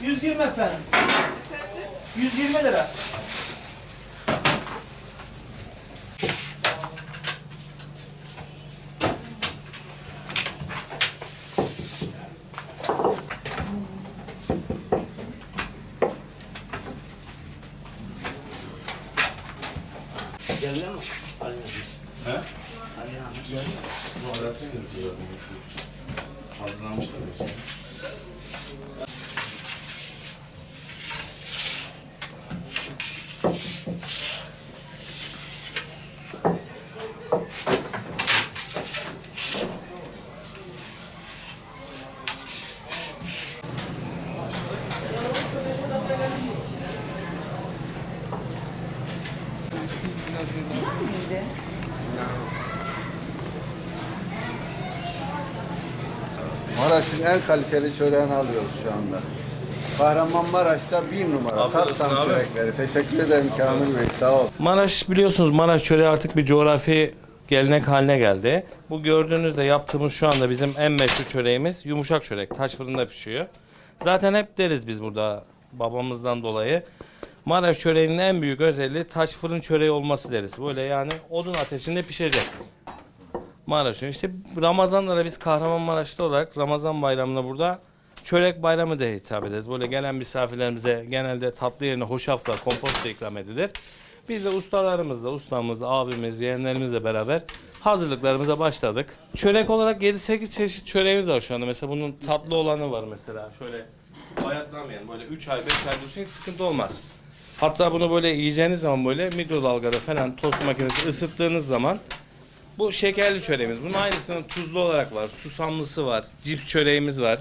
120 efendim. 120 lira. Geliyor mu? Alihan. He? Geliyor. Bu Arapça yazıyorlar. Hazırlanmışlar. Maraş'ın en kaliteli çöreğini alıyoruz şu anda. Kahramanmaraş'ta bir numara. Afiyet olsun abi. çörekleri. Teşekkür ederim Kamil Bey. Sağ ol. Maraş biliyorsunuz Maraş çöreği artık bir coğrafi gelenek haline geldi. Bu gördüğünüzde yaptığımız şu anda bizim en meşhur çöreğimiz yumuşak çörek. Taş fırında pişiyor. Zaten hep deriz biz burada babamızdan dolayı. Maraş çöreğinin en büyük özelliği taş fırın çöreği olması deriz. Böyle yani odun ateşinde pişecek. Maraş'ın işte Ramazanlara biz Kahramanmaraşlı olarak Ramazan bayramına burada çörek bayramı diye hitap ederiz. Böyle gelen misafirlerimize genelde tatlı yerine hoşafla, kompost da ikram edilir. Biz de ustalarımızla, ustamız, abimiz, yeğenlerimizle beraber hazırlıklarımıza başladık. Çörek olarak 7-8 çeşit çöreğimiz var şu anda. Mesela bunun tatlı olanı var mesela. Şöyle bayatlamayan böyle 3 ay 5 ay dursun hiç sıkıntı olmaz. Hatta bunu böyle yiyeceğiniz zaman böyle mikrodalgada falan tost makinesi ısıttığınız zaman bu şekerli çöreğimiz. Bunun aynısının tuzlu olarak var. Susamlısı var. Cips çöreğimiz var.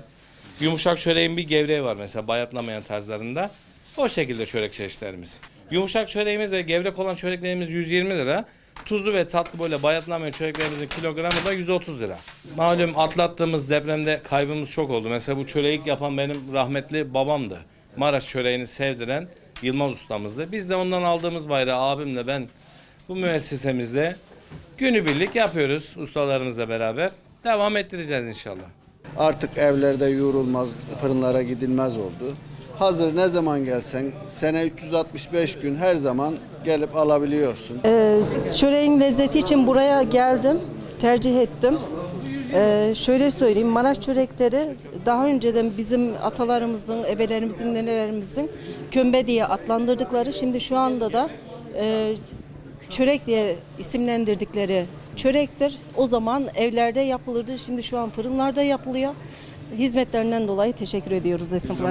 Yumuşak çöreğin bir gevreği var mesela bayatlamayan tarzlarında. O şekilde çörek çeşitlerimiz. Yumuşak çöreğimiz ve gevrek olan çöreklerimiz 120 lira. Tuzlu ve tatlı böyle bayatlamayan çöreklerimizin kilogramı da 130 lira. Malum atlattığımız depremde kaybımız çok oldu. Mesela bu çöreği yapan benim rahmetli babamdı. Maraş çöreğini sevdiren Yılmaz ustamızdı. Biz de ondan aldığımız bayrağı abimle ben bu müessesemizde günübirlik yapıyoruz ustalarımızla beraber. Devam ettireceğiz inşallah. Artık evlerde yoğrulmaz, fırınlara gidilmez oldu. Hazır ne zaman gelsen sene 365 gün her zaman gelip alabiliyorsun. Ee, çöreğin lezzeti için buraya geldim, tercih ettim. Ee, şöyle söyleyeyim, Maraş çörekleri daha önceden bizim atalarımızın, ebelerimizin, nenelerimizin kömbe diye adlandırdıkları, şimdi şu anda da e, çörek diye isimlendirdikleri çörektir. O zaman evlerde yapılırdı, şimdi şu an fırınlarda yapılıyor. Hizmetlerinden dolayı teşekkür ediyoruz esnaflarımıza.